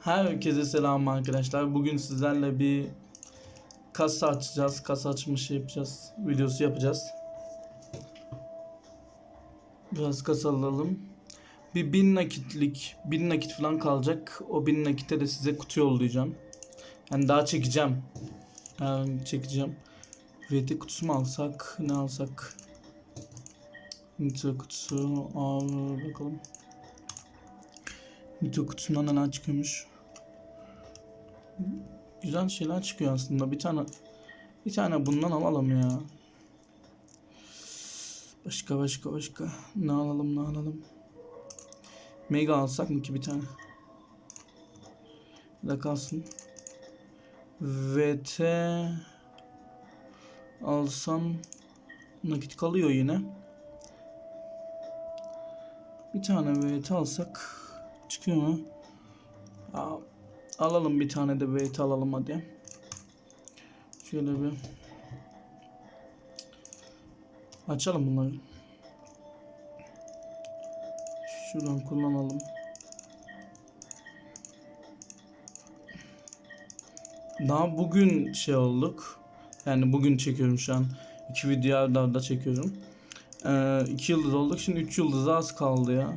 Herkese selam arkadaşlar. Bugün sizlerle bir kasa açacağız. Kasa açmışı yapacağız. Videosu yapacağız. Biraz kasa alalım. Bir bin nakitlik, bin nakit falan kalacak. O bin nakite de size kutu yollayacağım. Yani daha çekeceğim. Yani çekeceğim. VT kutusu mu alsak? Ne alsak? Nitro kutusu. Aa, bakalım. Nitro kutusundan neler çıkıyormuş. Güzel şeyler çıkıyor aslında. Bir tane bir tane bundan alalım ya. Başka başka başka. Ne alalım ne alalım. Mega alsak mı ki bir tane? Da kalsın. VT alsam nakit kalıyor yine. Bir tane VT alsak çıkıyor mu? Aa, alalım bir tane de VT alalım hadi. Şöyle bir açalım bunları. Şuradan kullanalım. Daha bugün şey olduk. Yani bugün çekiyorum şu an. İki video arda arda çekiyorum. Ee, iki yıldız olduk. Şimdi üç yıldıza az kaldı ya.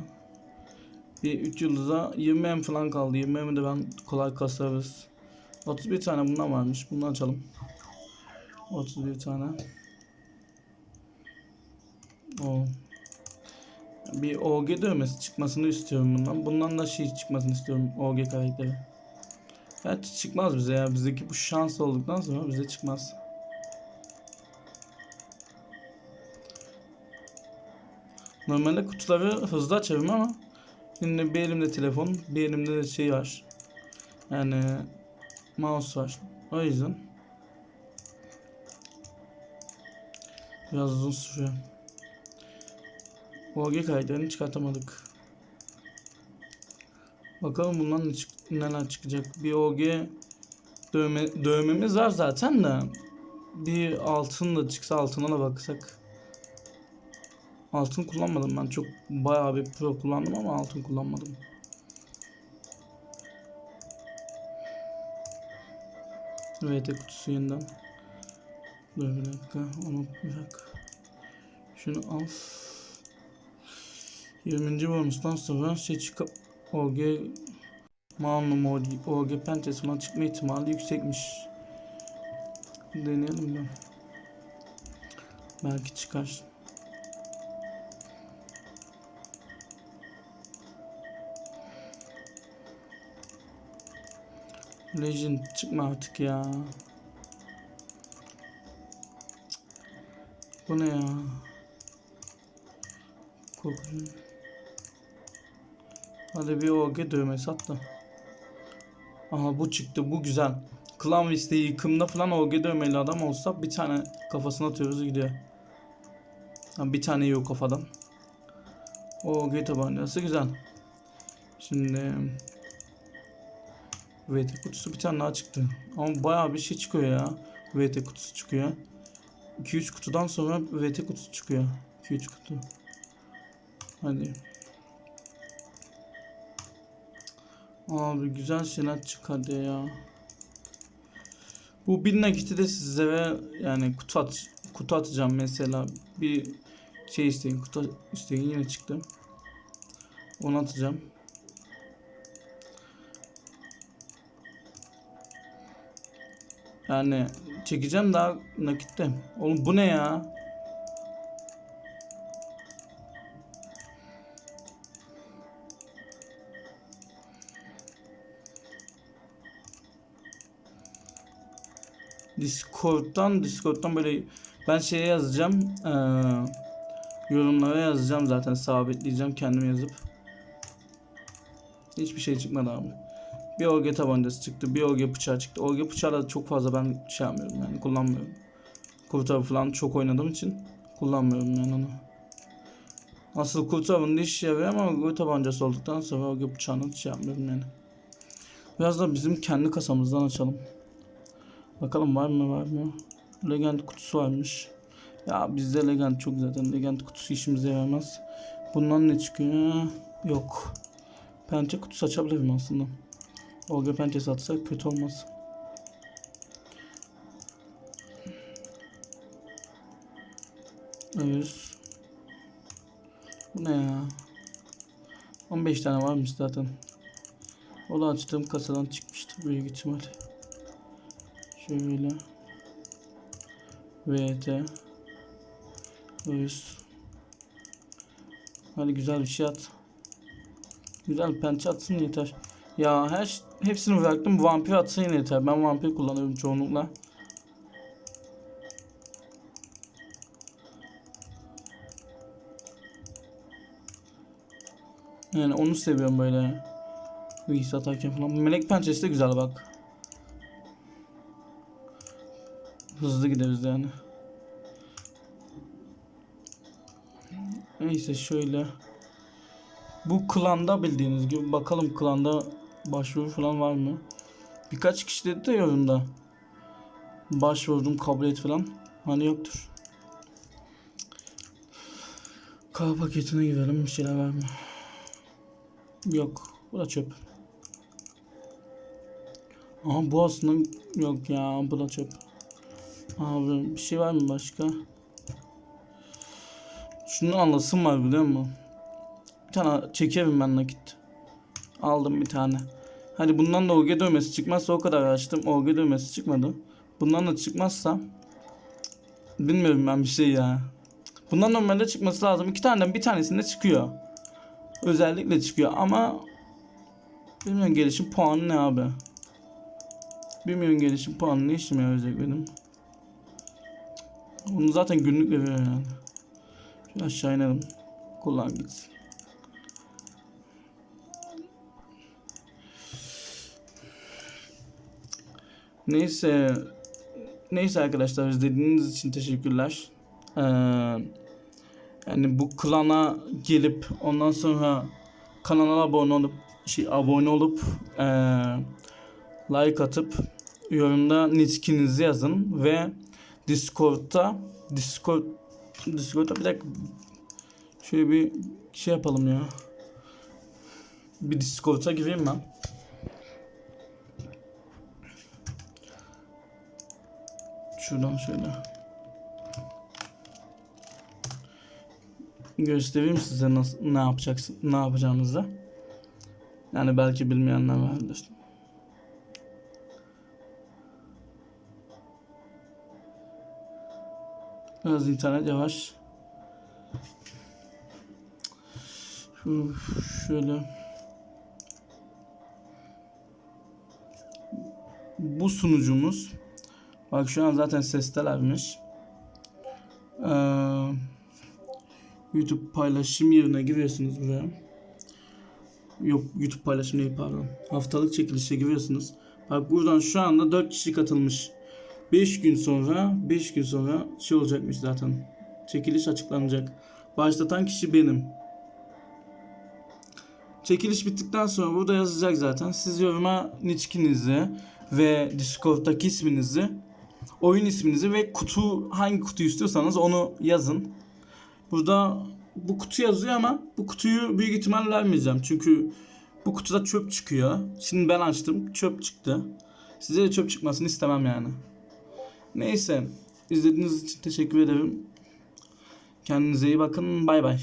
Bir 3 yıldıza 20 M falan kaldı. 20 M'i de ben kolay kasarız. 31 tane bundan varmış. Bunu açalım. 31 tane. O. Bir OG dövmesi çıkmasını istiyorum bundan. Bundan da şey çıkmasını istiyorum. OG karakteri. Gerçi çıkmaz bize ya. Bizdeki bu şans olduktan sonra bize çıkmaz. Normalde kutuları hızlı açarım ama Şimdi bir elimde telefon, bir elimde de şey var. Yani mouse var. O yüzden biraz uzun sürüyor. OG kaydlarını çıkartamadık. Bakalım bundan ne çık neler çıkacak. Bir OG dövme dövmemiz var zaten de bir altın da çıksa altına da baksak. Altın kullanmadım ben çok bayağı bir pro kullandım ama altın kullanmadım. VT kutusu yeniden. Dur bir dakika onu bırak. Şunu al. 20. bonustan sonra şey çıkıp OG Magnum OG, OG Pentesman çıkma ihtimali yüksekmiş. Deneyelim ben. Belki çıkar. Legend çıkma artık ya. Bu ne ya? Korkuyorum. Hadi bir OG dövmesi at da. Aha bu çıktı bu güzel. Klan Vista yıkımda falan OG dövmeli adam olsa bir tane kafasına atıyoruz gidiyor. Ha, bir tane yok kafadan. OG tabancası güzel. Şimdi VT kutusu bir tane daha çıktı. Ama bayağı bir şey çıkıyor ya. VT kutusu çıkıyor. 2-3 kutudan sonra VT kutusu çıkıyor. 2-3 kutu. Hadi. Abi güzel şeyler çık hadi ya. Bu bin nakiti de size ve yani kutu at kutu atacağım mesela bir şey isteyin kutu isteyin yine çıktı. Onu atacağım. Yani çekeceğim daha nakitte. Oğlum bu ne ya? Discord'dan Discord'dan böyle ben şeye yazacağım. Ee, yorumlara yazacağım zaten sabitleyeceğim kendim yazıp. Hiçbir şey çıkmadı abi. Bir OG tabancası çıktı. Bir OG bıçağı çıktı. OG bıçağı da çok fazla ben şey yapmıyorum yani kullanmıyorum. Kurtarı falan çok oynadığım için kullanmıyorum yani onu. Asıl kurtarının iş yarıyor ama OG tabancası olduktan sonra OG bıçağını şey yapmıyorum yani. Biraz da bizim kendi kasamızdan açalım. Bakalım var mı var mı? Legend kutusu varmış. Ya bizde Legend çok zaten. Legend kutusu işimize yaramaz. Bundan ne çıkıyor? Yok. Pençe kutusu açabilirim aslında. Olga pençesi atsak kötü olmaz. Evet. Bu ne ya? 15 tane varmış zaten. O da açtığım kasadan çıkmıştı büyük ihtimal. Şöyle. VT. Öz. Hadi güzel bir şey at. Güzel pençe atsın yeter. Ya her hepsini bıraktım. Vampir atsın yine yeter. Ben vampir kullanıyorum çoğunlukla. Yani onu seviyorum böyle. Hıyıs atarken falan. Melek pençesi de güzel bak. Hızlı gideriz yani. Neyse şöyle. Bu klanda bildiğiniz gibi bakalım klanda başvuru falan var mı? Birkaç kişi dedi de yorumda. Başvurdum kabul et falan. Hani yoktur. K paketine girelim bir şeyler var mı? Yok. Bu da çöp. Aha bu aslında yok ya bu da çöp. Abi bir şey var mı başka? Şunu anlasın var biliyor musun? Bir tane çekerim ben nakit. Aldım bir tane. Hadi bundan da OG dövmesi çıkmazsa o kadar açtım. OG dövmesi çıkmadı. Bundan da çıkmazsa bilmiyorum ben bir şey ya. Bundan normalde çıkması lazım. İki taneden bir tanesinde çıkıyor. Özellikle çıkıyor ama bilmiyorum gelişim puanı ne abi. Bilmiyorum gelişim puanı ne işime yarayacak benim. Onu zaten günlük veriyor yani. Şöyle aşağı inelim. Kullan gitsin. Neyse. Neyse arkadaşlar izlediğiniz için teşekkürler. Ee, yani bu klana gelip ondan sonra kanala abone olup şey abone olup ee, like atıp yorumda nickinizi yazın ve Discord'da Discord Discord'da bir dakika şöyle bir şey yapalım ya. Bir Discord'a gireyim ben. Şuradan şöyle. Göstereyim size nasıl ne yapacaksın ne yapacağınızı. Yani belki bilmeyenler vardır. Biraz internet yavaş. Şöyle. Bu sunucumuz. Bak şu an zaten sestelermiş. Ee, YouTube paylaşım yerine giriyorsunuz buraya. Yok YouTube paylaşım değil pardon. Haftalık çekilişe giriyorsunuz. Bak buradan şu anda 4 kişi katılmış. 5 gün sonra 5 gün sonra şey olacakmış zaten. Çekiliş açıklanacak. Başlatan kişi benim. Çekiliş bittikten sonra burada yazacak zaten. Siz yoruma nickinizi ve Discord'daki isminizi, oyun isminizi ve kutu hangi kutuyu istiyorsanız onu yazın. Burada bu kutu yazıyor ama bu kutuyu büyük ihtimal vermeyeceğim. Çünkü bu kutuda çöp çıkıyor. Şimdi ben açtım. Çöp çıktı. Size de çöp çıkmasını istemem yani. Neyse. izlediğiniz için teşekkür ederim. Kendinize iyi bakın. Bay bay.